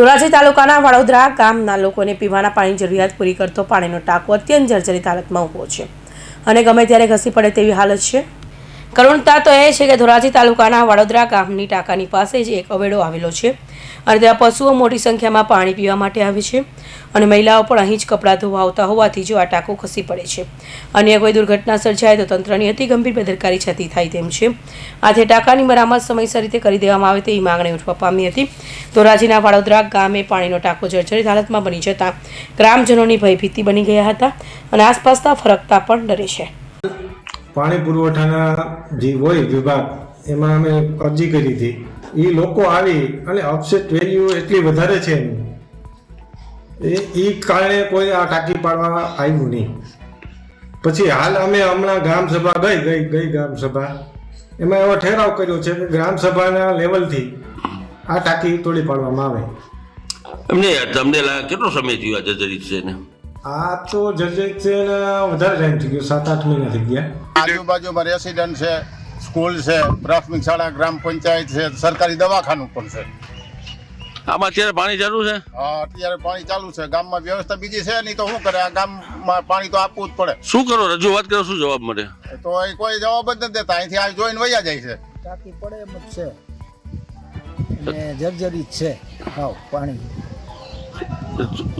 ધોરાજી તાલુકાના વડોદરા ગામના લોકોને પીવાના પાણીની જરૂરિયાત પૂરી કરતો પાણીનો ટાંકો અત્યંત જર્જરિત હાલતમાં ઊભો છે. અને ગમે ત્યારે ઘસી પડે તેવી હાલત છે. કરુણતા તો એ છે કે ધોરાજી તાલુકાના વડોદરા ગામની ટાંકાની પાસે જ એક અવેડો આવેલો છે અને ત્યાં પશુઓ મોટી સંખ્યામાં પાણી પીવા માટે આવે છે અને મહિલાઓ પણ અહીં જ કપડાં ધોવા આવતા હોવાથી જો આ ટાંકો ખસી પડે છે. અન્ય કોઈ દુર્ઘટના સર્જાય તો તંત્રની અતિ ગંભીર બેદરકારી છતી થાય તેમ છે. આથી ટાંકાની મરામત સમયસર રીતે કરી દેવામાં આવે તેવી માંગણી ઉઠવા પામી હતી. ધોરાજીના વડોદરા ગામે પાણીનો ટાંકો જર્જરિત હાલતમાં બની જતા ગ્રામજનોની ભયભીતિ બની ગયા હતા અને આસપાસના ફરકતા પણ ડરે છે. પાણી પુરવઠાના જે હોય વિભાગ, એમાં અમે અરજી કરી હતી. એ લોકો આવી અને અપસેટ વેલ્યુ એટલી વધારે છે. એ એ કારણે કોઈ આ ટાંકી પાડવા આવ્યું નહીં. પછી હાલ અમે હમણાં ગ્રામસભા ગઈ ગઈ ગઈ ગ્રામસભા એમાં એવો ઠેરાવ કર્યો છે કે ગ્રામસભાના લેવલથી આ ટાંકી તોડી પાડવામાં આવે. એમને, તમને કેટલો સમય થયો આ જર્જરિત છે ને આ તો જર્જરિત છે ને વધારે ટાઈમ થઈ ગયો સાત આઠ મહિના થઈ ગયા. આજુબાજુમાં રેસિડન્ટ છે સ્કૂલ છે પ્રાથમિક શાળા ગ્રામ પંચાયત છે સરકારી દવાખાનું પણ છે. આમાં અત્યારે પાણી ચાલુ છે? હા, અત્યારે પાણી ચાલુ છે. ગામમાં વ્યવસ્થા બીજી છે નહીં તો શું કરે? આ ગામમાં પાણી તો આપવું જ પડે. શું કરો? રજૂઆત કરો શું જવાબ મળે? તો એ કોઈ જવાબ જ નથી દેતા. અહીંથી આ જોઈને વયા જાય છે. ટાંકી પડે એમ જ છે. અને જર્જરિત છે. હાવ પાણી.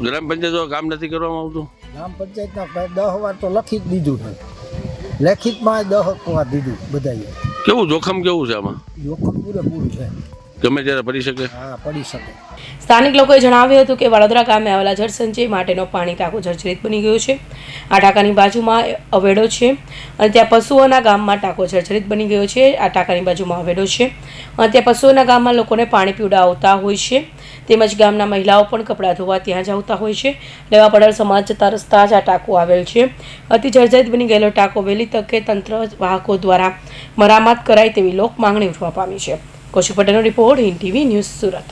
ગ્રામ પંચાયતો કામ નથી કરવામાં આવતું? ગ્રામ પંચાયતના ભાઈ દહ વાર તો લખી જ દીધું છે. લેખિતમાં દહ વાર દીધું બધાએ. કેવું જોખમ કેવું છે આમાં? જોખમ પૂરેપૂરું છે. ગમે ત્યારે પડી શકે. હા પડી શકે. સ્થાનિક લોકોએ જણાવ્યું હતું કે વડોદરા ગામે આવેલા જળસંચય માટેનો પાણી ટાંકો જર્જરિત બની ગયો છે. આ ટાંકાની બાજુમાં અવેડો છે અને ત્યાં પશુઓના ગામમાં ટાંકો જર્જરિત બની ગયો છે. આ ટાંકાની બાજુમાં અવેડો છે. અને ત્યાં પશુઓના ગામમાં લોકોને પાણી પીવડાવતા હોય છે. તેમજ ગામના મહિલાઓ પણ કપડાં ધોવા ત્યાં જ આવતા હોય છે. લેવા પડેલ સમાજ જતા રસ્તા જ આ ટાંકો આવેલ છે. અતિ જર્જરિત બની ગયેલો ટાંકો વહેલી તકે તંત્ર વાહકો દ્વારા મરામત કરાય તેવી લોક માંગણી ઉઠવા પામી છે. કૌશિક પટેલનો report in TV news Surat.